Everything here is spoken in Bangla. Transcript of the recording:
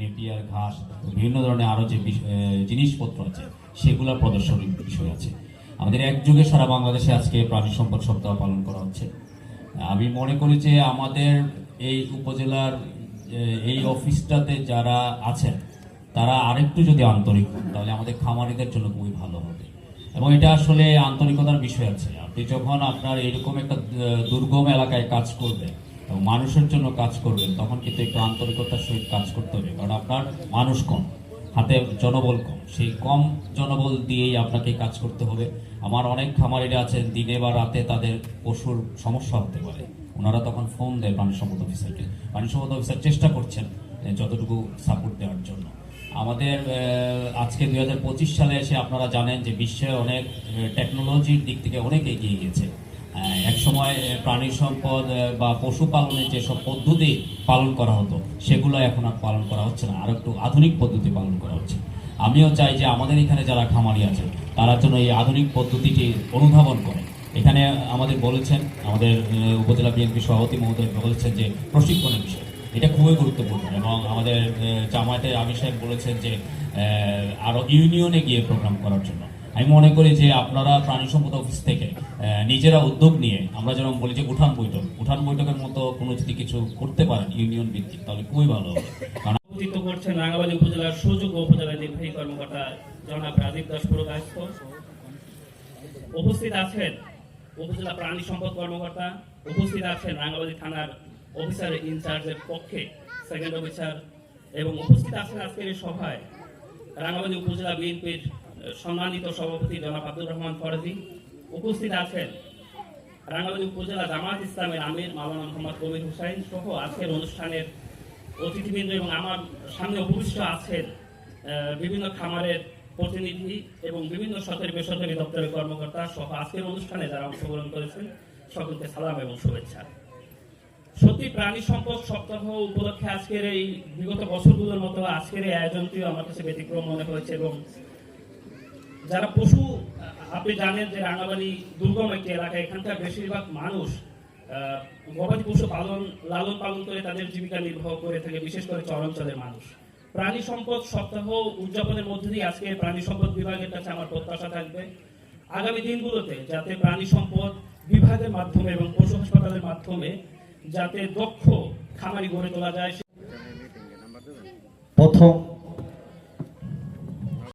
নেপিয়ার ঘাস, বিভিন্ন ধরনের আরও যে জিনিসপত্র আছে সেগুলোর প্রদর্শনীর বিষয় আছে। আমাদের একযোগে সারা বাংলাদেশে আজকে প্রাণী সম্পদ সপ্তাহ পালন করা হচ্ছে। আমি মনে করি যে আমাদের এই উপজেলার এই অফিসটাতে যারা আছেন, তারা আরেকটু যদি আন্তরিক হন, তাহলে আমাদের খামারিদের জন্য খুবই ভালো হবে। এবং এটা আসলে আন্তরিকতার বিষয় আছে। আপনি যখন আপনার এরকম একটা দুর্গম এলাকায় কাজ করবেন মানুষের জন্য কাজ করবেন, তখন কিন্তু একটু আন্তরিকতার সহিত কাজ করতে হবে। কারণ আপনার মানুষ কম, হাতে জনবল কম। সেই কম জনবল দিয়েই আপনাকে কাজ করতে হবে। আমার অনেক খামারিরা আছেন, দিনে বা রাতে তাদের পশুর সমস্যা হতে পারে। ওনারা তখন ফোন দেয় প্রাণী সম্পদ অফিসারকে প্রাণী সম্পদ অফিসার চেষ্টা করছেন যতটুকু সাপোর্ট দেওয়ার জন্য। আমাদের আজকে দু হাজার পঁচিশ সালে এসে আপনারা জানেন যে বিশ্বে অনেক টেকনোলজির দিক থেকে অনেক এগিয়ে গেছে আহ, এক সময় আহ, প্রাণী সম্পদ বা পশুপালনের যেসব পদ্ধতি পালন করা হতো সেগুলো এখন আর পালন করা হচ্ছে না। আর একটু আধুনিক পদ্ধতি পালন করা হচ্ছে। আমিও চাই যে আমাদের এখানে যারা খামারি আছে তারা যেন এই আধুনিক পদ্ধতিটি অনুধাবন করে। এখানে আমাদের বলেছেন আমাদের উপজেলা বিএনপি সভাপতি মহোদয় বলেছেন যে প্রশিক্ষণের বিষয়। এটা খুবই গুরুত্বপূর্ণ এবং আমাদের আহ, জামায়াতে আমির সাহেব বলেছেন যে আরও ইউনিয়নে গিয়ে প্রোগ্রাম করার জন্য। আমি মনে করি যে আপনারা প্রাণী সম্পদ অফিস থেকে নিজেরা উদ্যোগ নিয়ে আমরা যেরকম বলি যে উঠান বৈঠক, উঠান বৈঠকের মতো কোনো যদি কিছু করতে পারেন ইউনিয়ন ভিত্তিক, তাহলে খুবই ভালো হবে। কারণ সভাপতিত্ব করছেন রাঙ্গাবালী উপজেলার সুযোগ্য উপজেলা নির্বাহী কর্মকর্তা জনাব রাজীব দাস পুরকায়স্থ উপস্থিত আছেন উপজেলা প্রাণী সম্পদ কর্মকর্তা, উপস্থিত আছেন রাঙ্গাবালী থানার অফিসার ইনচার্জের পক্ষে সেকেন্ড অফিসার এবং উপস্থিত আছেন আজকের এই সভায় রাঙ্গাবালী উপজেলা বিএনপির সম্মানিত সভাপতি জনাব আব্দুর রহমান ফরজি উপস্থিত আছেন রাঙ্গামাটি উপজেলা জামাত ইসলামের আমির মাওলানা মোহাম্মদ কবির হুসাইন সহ আজকের অনুষ্ঠানের অতিথিবৃন্দ এবং আমার সামনে উপবিষ্ট আছেন বিভিন্ন খামারের প্রতিনিধি এবং বিভিন্ন সরকারি বেসরকারি দপ্তরের কর্মকর্তা সহ আজকের অনুষ্ঠানে যারা অংশগ্রহণ করেছেন, সকলকে সালাম এবং শুভেচ্ছা। সত্যি প্রাণী সম্পদ সপ্তাহ উপলক্ষে আজকের এই বিগত বছরগুলোর মতো আজকের এই আয়োজনটিও আমার কাছে ব্যতিক্রম মনে হয়েছে এবং যারা পশু আপনি জানেন যে রাঙাবাড়ি দুর্গম একটি এলাকা, এখানকার বেশিরভাগ মানুষ গবাদি পশু পালন, লালন পালন করে তাদের জীবিকা নির্বাহ করে থাকে, বিশেষ করে চরাঞ্চলের মানুষ। প্রাণী সম্পদ সপ্তাহ উদযাপনের মধ্যে দিয়ে আজকে প্রাণী সম্পদ বিভাগের কাছে আমার প্রত্যাশা থাকবে। আগামী দিনগুলোতে যাতে প্রাণী সম্পদ বিভাগের মাধ্যমে এবং পশু হাসপাতালের মাধ্যমে যাতে দক্ষ খামারি গড়ে তোলা যায় প্রথম